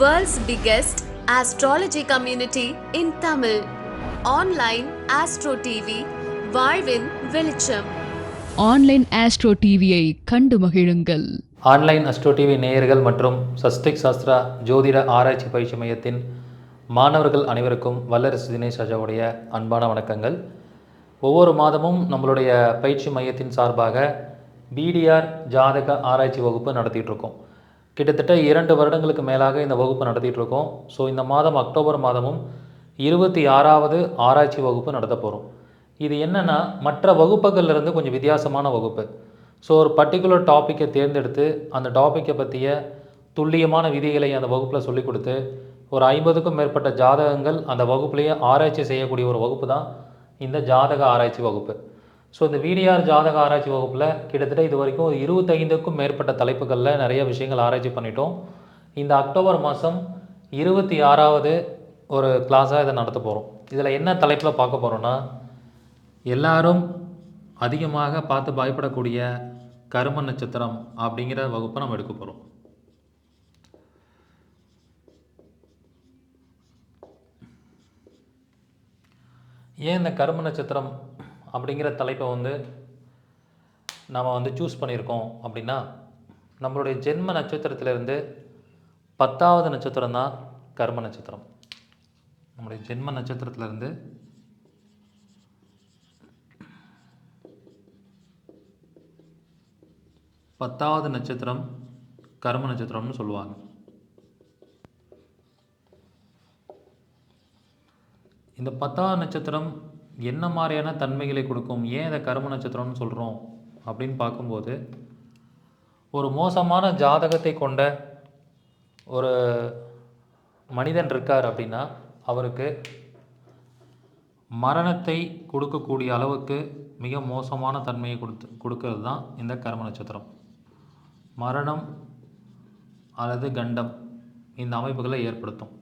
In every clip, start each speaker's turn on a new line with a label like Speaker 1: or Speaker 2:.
Speaker 1: World's biggest astrology community in Tamil. Online Astro TV, வாழ்வின் வெளிச்சம்.
Speaker 2: Online astro டிவியை கண்டு மகிழுங்கள்.
Speaker 3: ஆன்லைன் அஸ்ட்ரோ டிவி நேயர்கள் மற்றும் சஸ்டிக் சாஸ்திரா ஜோதிட ஆராய்ச்சி பயிற்சி மையத்தின் மாணவர்கள் அனைவருக்கும் வல்லரசு தினேஷ் ராஜாவுடைய அன்பான வணக்கங்கள். ஒவ்வொரு மாதமும் நம்மளுடைய பயிற்சி மையத்தின் சார்பாக பிடிஆர் ஜாதக ஆராய்ச்சி வகுப்பு நடத்திட்டு இருக்கோம். கிட்டத்தட்ட இரண்டு வருடங்களுக்கு மேலாக இந்த வகுப்பு நடத்திட்டு இருக்கோம். ஸோ இந்த மாதம் அக்டோபர் மாதமும் இருபத்தி ஆறாவது ஆராய்ச்சி வகுப்பு நடத்த போகிறோம் இது என்னென்னா மற்ற வகுப்புகள்லேருந்து கொஞ்சம் வித்தியாசமான வகுப்பு. ஸோ ஒரு பர்டிகுலர் டாப்பிக்கை தேர்ந்தெடுத்து அந்த டாப்பிக்கை பற்றிய துல்லியமான விதிகளை அந்த வகுப்பில் சொல்லிக் கொடுத்து ஒரு ஐம்பதுக்கும் மேற்பட்ட ஜாதகங்கள் அந்த வகுப்புலேயே ஆராய்ச்சி செய்யக்கூடிய ஒரு வகுப்பு தான் இந்த ஜாதக ஆராய்ச்சி வகுப்பு. ஸோ இந்த விடிஆர் ஜாதக ஆராய்ச்சி வகுப்பில் கிட்டத்தட்ட இது வரைக்கும் ஒரு இருபத்தைந்துக்கும் மேற்பட்ட தலைப்புகளில் நிறைய விஷயங்கள் ஆராய்ச்சி பண்ணிட்டோம். இந்த அக்டோபர் மாதம் இருபத்தி ஆறாவது ஒரு கிளாஸாக இதை நடத்த போகிறோம் இதில் என்ன தலைப்பில் பார்க்க போகிறோன்னா எல்லாரும் அதிகமாக பார்த்து பயப்படக்கூடிய கரும நட்சத்திரம் அப்படிங்கிற வகுப்பை நம்ம எடுக்க போகிறோம் ஏன் இந்த கரும நட்சத்திரம் அப்படிங்கிற தலைப்பை வந்து நாம் வந்து சூஸ் பண்ணியிருக்கோம் அப்படின்னா நம்மளுடைய ஜென்ம நட்சத்திரத்திலிருந்து பத்தாவது நட்சத்திரம் தான் கர்ம நட்சத்திரம். நம்முடைய ஜென்ம நட்சத்திரத்திலிருந்து பத்தாவது நட்சத்திரம் கர்ம நட்சத்திரம்னு சொல்லுவாங்க. இந்த பத்தாவது நட்சத்திரம் என்ன மாதிரியான தன்மைகளை கொடுக்கும் ஏன் இதை கர்ம நட்சத்திரம்னு சொல்கிறோம் அப்படின்னு பார்க்கும்போது ஒரு மோசமான ஜாதகத்தை கொண்ட ஒரு மனிதன் இருக்கார் அப்படின்னா அவருக்கு மரணத்தை கொடுக்கக்கூடிய அளவுக்கு மிக மோசமான தன்மையை கொடுத்து கொடுக்கறது தான் இந்த கர்ம நட்சத்திரம். மரணம் அல்லது கண்டம் இந்த அமைப்புகளை ஏற்படுத்தும்.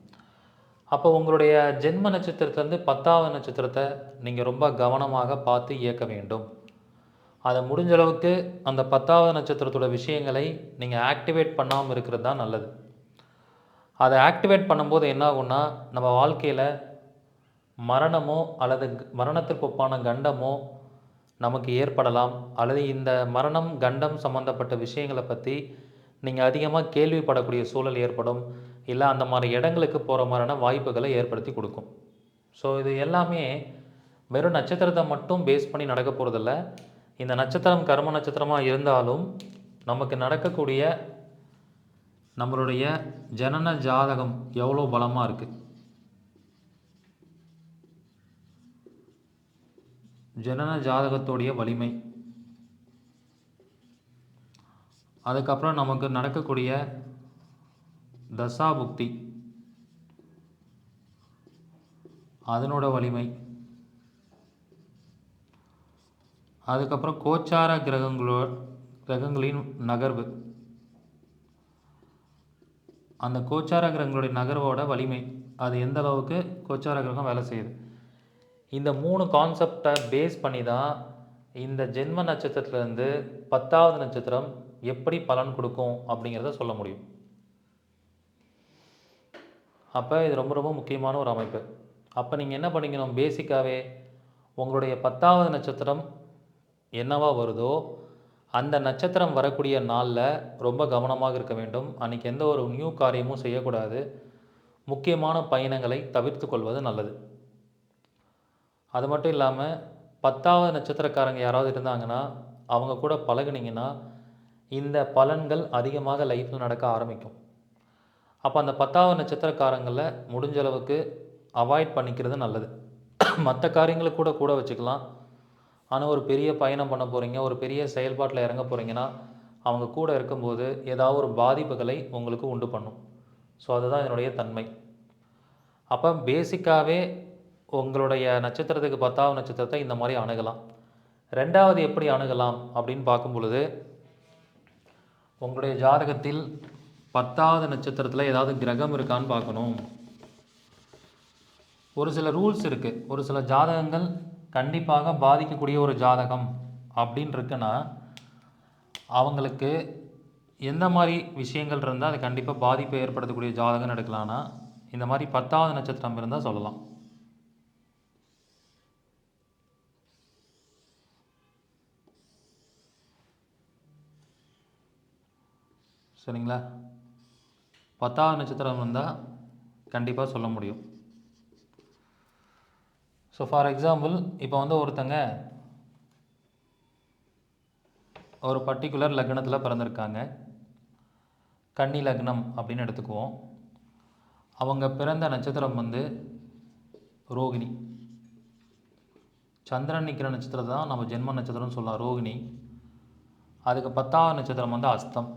Speaker 3: அப்போ உங்களுடைய ஜென்ம நட்சத்திரத்துலேருந்து பத்தாவது நட்சத்திரத்தை நீங்கள் ரொம்ப கவனமாக பார்த்து இயக்க வேண்டும். அதை முடிஞ்ச அளவுக்கு அந்த பத்தாவது நட்சத்திரத்தோட விஷயங்களை நீங்கள் ஆக்டிவேட் பண்ணாமல் இருக்கிறது தான் நல்லது. அதை ஆக்டிவேட் பண்ணும்போது என்ன ஆகும்னா நம்ம வாழ்க்கையில் மரணமோ அல்லது மரணத்திற்கு ஒப்பான கண்டமோ நமக்கு ஏற்படலாம். அல்லது இந்த மரணம் கண்டம் சம்மந்தப்பட்ட விஷயங்களை பற்றி நீங்கள் அதிகமாக கேள்விப்படக்கூடிய சூழல் ஏற்படும். இல்லை அந்த மாதிரி இடங்களுக்கு போகிற மாதிரியான வாய்ப்புகளை ஏற்படுத்தி கொடுக்கும். ஸோ இது எல்லாமே வெறும் நட்சத்திரத்தை மட்டும் பேஸ் பண்ணி நடக்க போகிறதில்ல இந்த நட்சத்திரம் கர்ம நட்சத்திரமாக இருந்தாலும் நமக்கு நடக்கக்கூடிய நம்மளுடைய ஜனன ஜாதகம் எவ்வளோ பலமாக இருக்குது ஜனன ஜாதகத்துடைய வலிமை. அதுக்கப்புறம் நமக்கு நடக்கக்கூடிய தசாபுக்தி. அதனோட வலிமை. அதுக்கப்புறம் கோச்சார கிரகங்களோ கிரகங்களின் நகர்வு. அந்த கோச்சார கிரகங்களுடைய நகர்வோட வலிமை. அது எந்த அளவுக்கு கோச்சார கிரகம் வேலை செய்யுது? இந்த மூணு கான்செப்டை பேஸ் பண்ணி தான் இந்த ஜென்ம நட்சத்திரத்துலேருந்து பத்தாவது நட்சத்திரம் எப்படி பலன் கொடுக்கும் அப்படிங்கிறத சொல்ல முடியும். அப்போ இது ரொம்ப ரொம்ப முக்கியமான ஒரு அமைப்பு. அப்போ நீங்கள் என்ன பண்ணிக்கணும்? பேசிக்காகவே உங்களுடைய பத்தாவது நட்சத்திரம் என்னவா வருதோ அந்த நட்சத்திரம் வரக்கூடிய நாளில் ரொம்ப கவனமாக இருக்க வேண்டும். அன்றைக்கி எந்த ஒரு நியூ காரியமும் செய்யக்கூடாது. முக்கியமான பயணங்களை தவிர்த்து கொள்வது நல்லது. அது மட்டும் இல்லாமல் பத்தாவது நட்சத்திரக்காரங்க யாராவது இருந்தாங்கன்னா அவங்க கூட பழகுனீங்கன்னா இந்த பலன்கள் அதிகமாக லைஃப்பில் நடக்க ஆரம்பிக்கும். அப்போ அந்த பத்தாவது நட்சத்திரக்காரங்களில் முடிஞ்ச அளவுக்கு அவாய்ட் பண்ணிக்கிறது நல்லது. மற்ற காரியங்களை கூட கூட வச்சுக்கலாம். ஆனால் ஒரு பெரிய பயணம் பண்ண போகிறீங்க ஒரு பெரிய செயல்பாட்டில் இறங்க போகிறீங்கன்னா அவங்க கூட இருக்கும்போது ஏதாவது ஒரு பாதிப்புகளை உங்களுக்கு உண்டு பண்ணும். ஸோ அதுதான் இதனுடைய தன்மை. அப்போ பேசிக்காகவே உங்களுடைய நட்சத்திரத்துக்கு பத்தாவது நட்சத்திரத்தை இந்த மாதிரி அணுகலாம். ரெண்டாவது எப்படி அணுகலாம் அப்படின்னு பார்க்கும் பொழுது உங்களுடைய ஜாதகத்தில் பத்தாவது நட்சத்திரத்தில் ஏதாவது கிரகம் இருக்கான்னு பார்க்கணும். ஒரு சில ரூல்ஸ் இருக்குது ஒரு சில ஜாதகங்கள் கண்டிப்பாக பாதிக்கக்கூடிய ஒரு ஜாதகம் அப்படின்னு இருக்குன்னா அவங்களுக்கு எந்த மாதிரி விஷயங்கள் இருந்தால் அது கண்டிப்பாக பாதிப்பை ஏற்படுத்தக்கூடிய ஜாதகம் எடுக்கலாம்னா இந்த மாதிரி பத்தாவது நட்சத்திரம் இருந்தால் சொல்லலாம். சரிங்களா? பத்தாவது நட்சத்திரம் இருந்தால் கண்டிப்பாக சொல்ல முடியும். ஸோ ஃபார் எக்ஸாம்பிள் இப்போ வந்து ஒருத்தங்க ஒரு பர்டிகுலர் லக்னத்தில் பிறந்திருக்காங்க. கன்னி லக்னம் அப்படின்னு எடுத்துக்குவோம். அவங்க பிறந்த நட்சத்திரம் வந்து ரோகிணி. சந்திரன் நிற்கிற நட்சத்திரம் தான் நம்ம ஜென்ம நட்சத்திரம்னு சொல்லலாம் ரோகிணி. அதுக்கு பத்தாவது நட்சத்திரம் வந்து அஸ்தம்.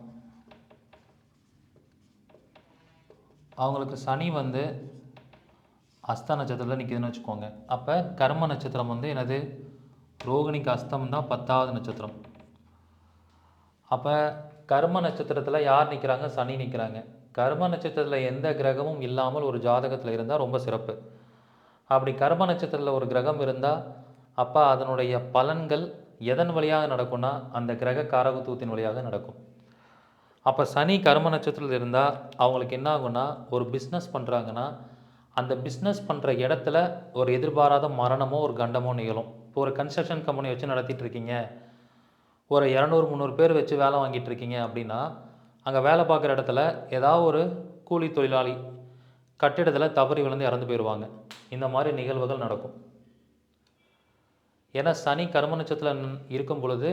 Speaker 3: அவங்களுக்கு சனி வந்து அஸ்த நட்சத்திரத்தில் நிற்கிதுன்னு வச்சுக்கோங்க. அப்போ கர்ம நட்சத்திரம் வந்து எனது ரோகிணிக்கு அஸ்தம் தான் பத்தாவது நட்சத்திரம். அப்போ கர்ம நட்சத்திரத்தில் யார் நிற்கிறாங்க சனி நிற்கிறாங்க கர்ம நட்சத்திரத்தில் எந்த கிரகமும் இல்லாமல் ஒரு ஜாதகத்தில் இருந்தால் ரொம்ப சிறப்பு. அப்படி கர்ம நட்சத்திரத்தில் ஒரு கிரகம் இருந்தால் அப்போ அதனுடைய பலன்கள் எதன் வழியாக நடக்கும்னா அந்த கிரக காரகத்துவத்தின் வழியாக நடக்கும். அப்போ சனி கர்ம நட்சத்திரத்தில் இருந்தால் அவங்களுக்கு என்ன ஆகும்னா ஒரு பிஸ்னஸ் பண்ணுறாங்கன்னா அந்த பிஸ்னஸ் பண்ணுற இடத்துல ஒரு எதிர்பாராத மரணமோ ஒரு கண்டமோ நிகழும். இப்போ ஒரு கன்ஸ்ட்ரக்ஷன் கம்பெனி வச்சு நடத்திட்டு இருக்கீங்க. ஒரு இரநூறு முந்நூறு பேர் வச்சு வேலை வாங்கிட்டு இருக்கீங்க அப்படின்னா அங்கே வேலை பார்க்குற இடத்துல ஏதாவது ஒரு கூலி தொழிலாளி கட்டிடத்தில் தவறி விழுந்து இறந்து போயிடுவாங்க. இந்த மாதிரி நிகழ்வுகள் நடக்கும். ஏன்னா சனி கர்ம நட்சத்திரத்தில் இருக்கும் பொழுது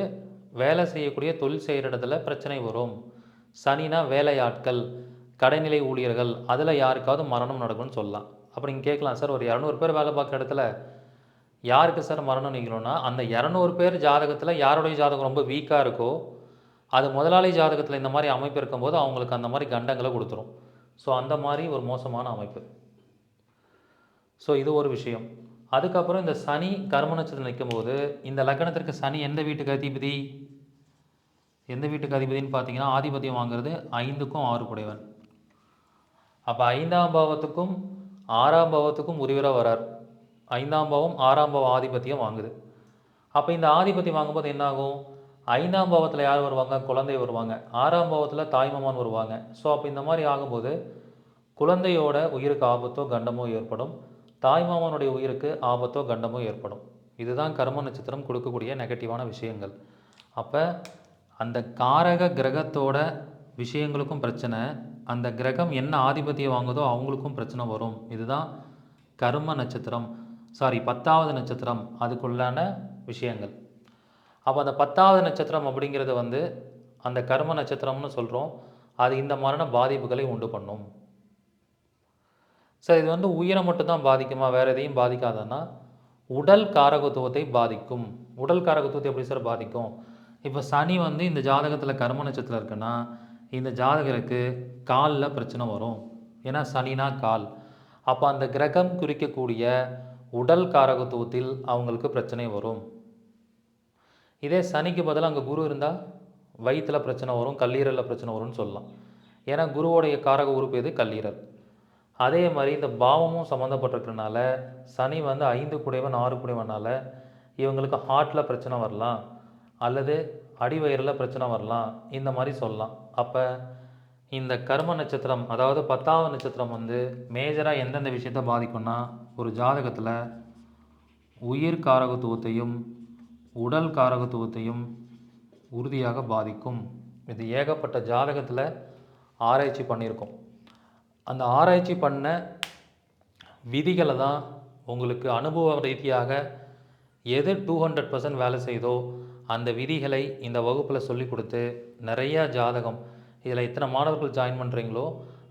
Speaker 3: வேலை செய்யக்கூடிய தொழில் செய்கிற இடத்துல பிரச்சனை வரும். சனினா வேலையாட்கள் கடைநிலை ஊழியர்கள் அதில் யாருக்காவது மரணம் நடக்கும்னு சொல்லலாம். அப்போ நீங்கள் கேட்கலாம் சார் ஒரு இரநூறு பேர் வேலை பார்க்குற இடத்துல யாருக்கு சார் மரணம் நிற்கணும்னா அந்த இரநூறு பேர் ஜாதகத்தில் யாருடைய ஜாதகம் ரொம்ப வீக்காக இருக்கோ அது முதலாளி ஜாதகத்தில் இந்த மாதிரி அமைப்பு இருக்கும்போது அவங்களுக்கு அந்த மாதிரி கண்டங்களை கொடுத்துரும். ஸோ அந்த மாதிரி ஒரு மோசமான அமைப்பு. ஸோ இது ஒரு விஷயம். அதுக்கப்புறம் இந்த சனி கர்ம நட்சத்திரம் நிற்கும்போது இந்த லக்னத்திற்கு சனி எந்த வீட்டுக்கு அதிபதி எந்த வீட்டுக்கு அதிபதின்னு பார்த்தீங்கன்னா ஆதிபத்தியம் வாங்குறது ஐந்துக்கும் ஆறு குடைவன் அப்போ ஐந்தாம் பாவத்துக்கும் ஆறாம் பாவத்துக்கும் உரிவராக வரார். ஐந்தாம் பாவம் ஆறாம் பாவம் ஆதிபத்தியம் வாங்குது. அப்போ இந்த ஆதிபத்தியம் வாங்கும்போது என்னாகும்? ஐந்தாம் பாவத்தில் யார் வருவாங்க? குழந்தை வருவாங்க. ஆறாம் பாவத்தில் தாய்மாமன் வருவாங்க. ஸோ அப்போ இந்த மாதிரி ஆகும்போது குழந்தையோட உயிருக்கு ஆபத்தோ கண்டமோ ஏற்படும். தாய்மாமனுடைய உயிருக்கு ஆபத்தோ கண்டமோ ஏற்படும். இதுதான் கர்ம நட்சத்திரம் கொடுக்கக்கூடிய நெகட்டிவான விஷயங்கள். அப்போ அந்த காரக கிரகத்தோட விஷயங்களுக்கும் பிரச்சனை அந்த கிரகம் என்ன ஆதிபத்தியம் வாங்குதோ அவங்களுக்கும் பிரச்சனை வரும். இதுதான் கர்ம நட்சத்திரம். சாரி பத்தாவது நட்சத்திரம். அதுக்குள்ளான விஷயங்கள். அப்போ அந்த பத்தாவது நட்சத்திரம் அப்படிங்கிறது வந்து அந்த கர்ம நட்சத்திரம்னு சொல்கிறோம் அது இந்த மாதிரியான பாதிப்புகளை உண்டு பண்ணும். சார் இது வந்து உயிரை மட்டும்தான் பாதிக்குமா? வேறு எதையும் பாதிக்காதன்னா உடல் காரகத்துவத்தை பாதிக்கும். உடல் காரகத்துவத்தை எப்படி சார் பாதிக்கும்? இப்போ சனி வந்து இந்த ஜாதகத்தில் கர்ம நட்சத்திரம் இருக்குன்னா இந்த ஜாதகருக்கு காலில் பிரச்சனை வரும். ஏன்னா சனினா கால். அப்போ அந்த கிரகம் குறிக்கக்கூடிய உடல் காரகத்துவத்தில் அவங்களுக்கு பிரச்சனை வரும். இதே சனிக்கு பதிலாக அங்கே குரு இருந்தால் வயிற்றில் பிரச்சனை வரும் கல்லீரலில் பிரச்சனை வரும்னு சொல்லலாம். ஏன்னா குருவோடைய காரக உறுப்பு எது? கல்லீரல். அதே மாதிரி இந்த பாவமும் சம்மந்தப்பட்டிருக்கிறனால சனி வந்து ஐந்து குடைவன் ஆறு குடைவனால இவங்களுக்கு ஹார்ட்டில் பிரச்சனை வரலாம். அல்லது அடிவயிறில் பிரச்சனை வரலாம் இந்த மாதிரி சொல்லலாம். அப்போ இந்த கர்ம நட்சத்திரம் அதாவது பத்தாவது நட்சத்திரம் வந்து மேஜராக எந்தெந்த விஷயத்தை பாதிக்கும்னா ஒரு ஜாதகத்தில் உயிர் காரகத்துவத்தையும் உடல் காரகத்துவத்தையும் உறுதியாக பாதிக்கும். இது ஏகப்பட்ட ஜாதகத்தில் ஆராய்ச்சி பண்ணியிருக்கோம். அந்த ஆராய்ச்சி பண்ண விதிகளை தான் உங்களுக்கு அனுபவ ரீதியாக எது டூ ஹண்ட்ரட் பர்சன்ட் வேலை செய்தோ அந்த விதிகளை இந்த வகுப்பில் சொல்லி கொடுத்து நிறைய ஜாதகம் இதில் எத்தனை மாணவர்கள் ஜாயின் பண்ணுறீங்களோ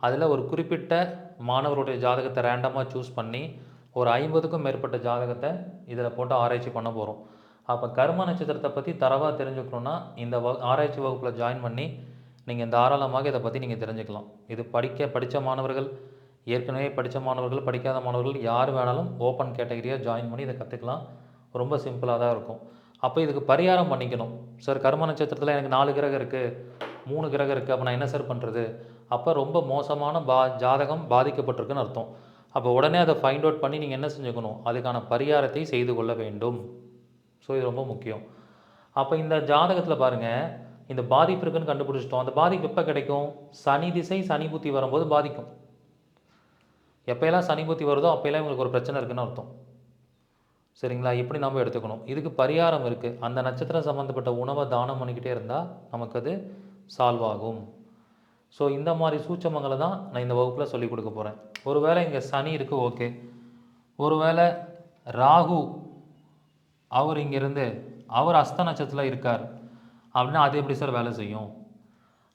Speaker 3: அதில் ஒரு குறிப்பிட்ட மாணவருடைய ஜாதகத்தை ரேண்டமாக சூஸ் பண்ணி ஒரு ஐம்பதுக்கும் மேற்பட்ட ஜாதகத்தை இதில் போட்டு ஆராய்ச்சி பண்ண போகிறோம் அப்போ கர்ம நட்சத்திரத்தை பற்றி தரவாக தெரிஞ்சுக்கணுன்னா இந்த வ ஆராய்ச்சி வகுப்பில் ஜாயின் பண்ணி நீங்கள் தாராளமாக இதை பற்றி நீங்கள் தெரிஞ்சுக்கலாம். இது படிக்க படித்த மாணவர்கள் ஏற்கனவே படித்த மாணவர்கள் படிக்காத மாணவர்கள் யார் வேணாலும் ஓப்பன் கேட்டகரியாக ஜாயின் பண்ணி இதை கற்றுக்கலாம் ரொம்ப சிம்பிளாக தான் இருக்கும். அப்போ இதுக்கு பரிகாரம் பண்ணிக்கணும். சார் கர்ம நட்சத்திரத்தில் எனக்கு நாலு கிரகம் இருக்குது மூணு கிரகம் இருக்குது அப்போ நான் என்ன சார் பண்ணுறது அப்போ ரொம்ப மோசமான பா ஜாதகம் பாதிக்கப்பட்டிருக்குன்னு அர்த்தம். அப்போ உடனே அதை ஃபைண்ட் அவுட் பண்ணி நீங்கள் என்ன செஞ்சுக்கணும்? அதுக்கான பரிகாரத்தை செய்து கொள்ள வேண்டும். ஸோ இது ரொம்ப முக்கியம். அப்போ இந்த ஜாதகத்தில் பாருங்கள் இந்த பாதிப்பு இருக்குன்னு கண்டுபிடிச்சிட்டோம். அந்த பாதிப்பு எப்போ கிடைக்கும்? சனி திசை சனி புத்தி வரும்போது பாதிக்கும். எப்போயெல்லாம் சனி புத்தி வருதோ அப்போயெல்லாம் இவங்களுக்கு ஒரு பிரச்சனை இருக்குன்னு அர்த்தம். சரிங்களா? இப்படி நம்ம எடுத்துக்கணும். இதுக்கு பரிகாரம் இருக்குது அந்த நட்சத்திரம் சம்மந்தப்பட்ட உணவை தானம் பண்ணிக்கிட்டே இருந்தால் நமக்கு அது சால்வ் ஆகும் ஸோ இந்த மாதிரி சூட்சமங்களை தான் நான் இந்த வகுப்பில் சொல்லிக் கொடுக்க போகிறேன் ஒருவேளை இங்கே சனி இருக்குது ஓகே. ஒருவேளை ராகு அவர் இங்கேருந்து அவர் அஸ்த நட்சத்திரத்தில் இருக்கார். அப்படின்னா அது எப்படி சார் வேலை செய்யும்?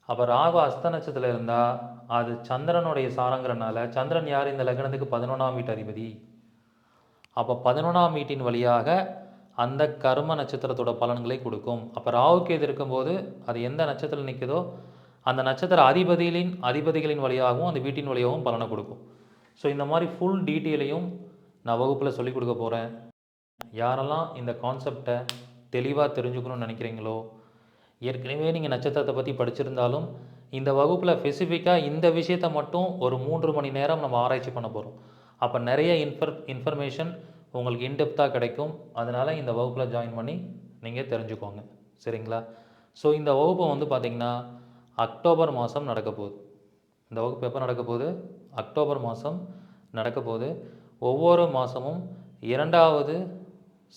Speaker 3: அப்போ ராகு அஸ்த நட்சத்திரத்தில் இருந்தால் அது சந்திரனுடைய சாரங்கிறனால சந்திரன் யார்? இந்த லக்னத்துக்கு பதினொன்றாம் வீட்டு அதிபதி. அப்போ பதினொன்றாம் வீட்டின் வழியாக அந்த கர்ம நட்சத்திரத்தோட பலன்களை கொடுக்கும். அப்போ ராகுக்கு எது இருக்கும்போது அது எந்த நட்சத்திரம் நிற்குதோ அந்த நட்சத்திர அதிபதிகளின் அதிபதிகளின் வழியாகவும் அந்த வீட்டின் வழியாகவும் பலனை கொடுக்கும். ஸோ இந்த மாதிரி ஃபுல் டீட்டெயிலையும் நான் வகுப்பில் சொல்லிக் கொடுக்க போகிறேன் யாரெல்லாம் இந்த கான்செப்டை தெளிவாக தெரிஞ்சுக்கணும்னு நினைக்கிறீங்களோ ஏற்கனவே நீங்கள் நட்சத்திரத்தை பற்றி படிச்சிருந்தாலும் இந்த வகுப்பில் ஸ்பெசிஃபிக்காக இந்த விஷயத்தை மட்டும் ஒரு மூன்று மணி நேரம் நம்ம ஆராய்ச்சி பண்ண போகிறோம் அப்போ நிறைய இன்ஃபர் இன்ஃபர்மேஷன் உங்களுக்கு இன்டெப்த்தாக கிடைக்கும். அதனால் இந்த வகுப்பில் ஜாயின் பண்ணி நீங்கள் தெரிஞ்சுக்கோங்க. சரிங்களா? ஸோ இந்த வகுப்பு வந்து பார்த்திங்கன்னா அக்டோபர் மாதம் நடக்க போகுது. இந்த வகுப்பு எப்போ நடக்க போகுது? அக்டோபர் மாதம் நடக்க போகுது. ஒவ்வொரு மாதமும் இரண்டாவது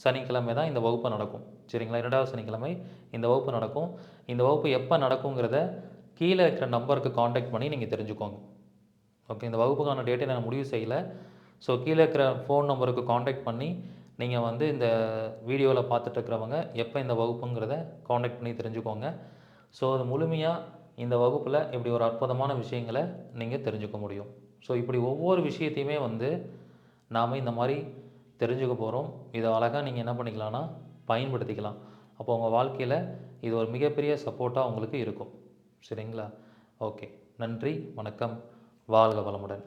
Speaker 3: சனிக்கிழமை தான் இந்த வகுப்பு நடக்கும். சரிங்களா? இரண்டாவது சனிக்கிழமை இந்த வகுப்பு நடக்கும். இந்த வகுப்பு எப்போ நடக்குங்கிறத கீழே இருக்கிற நம்பருக்கு காண்டாக்ட் பண்ணி நீங்கள் தெரிஞ்சுக்கோங்க. ஓகே இந்த வகுப்புக்கான டேட்டை நான் முடிவு செய்யலை. ஸோ கீழே இருக்கிற ஃபோன் நம்பருக்கு காண்டாக்ட் பண்ணி நீங்கள் வந்து இந்த வீடியோவில் பார்த்துட்டு இருக்கிறவங்க எப்போ இந்த வகுப்புங்கிறத காண்டாக்ட் பண்ணி தெரிஞ்சுக்கோங்க. ஸோ அது முழுமையாக இந்த வகுப்பில் இப்படி ஒரு அற்புதமான விஷயங்களை நீங்கள் தெரிஞ்சுக்க முடியும். ஸோ இப்படி ஒவ்வொரு விஷயத்தையுமே வந்து நாம் இந்த மாதிரி தெரிஞ்சுக்க போகிறோம் இதை அழகாக நீங்கள் என்ன பண்ணிக்கலாம்னா பயன்படுத்திக்கலாம். அப்போ உங்கள் வாழ்க்கையில் இது ஒரு மிகப்பெரிய சப்போர்ட்டாக உங்களுக்கு இருக்கும். சரிங்களா? ஓகே நன்றி வணக்கம். வாழ்க வளமுடன்.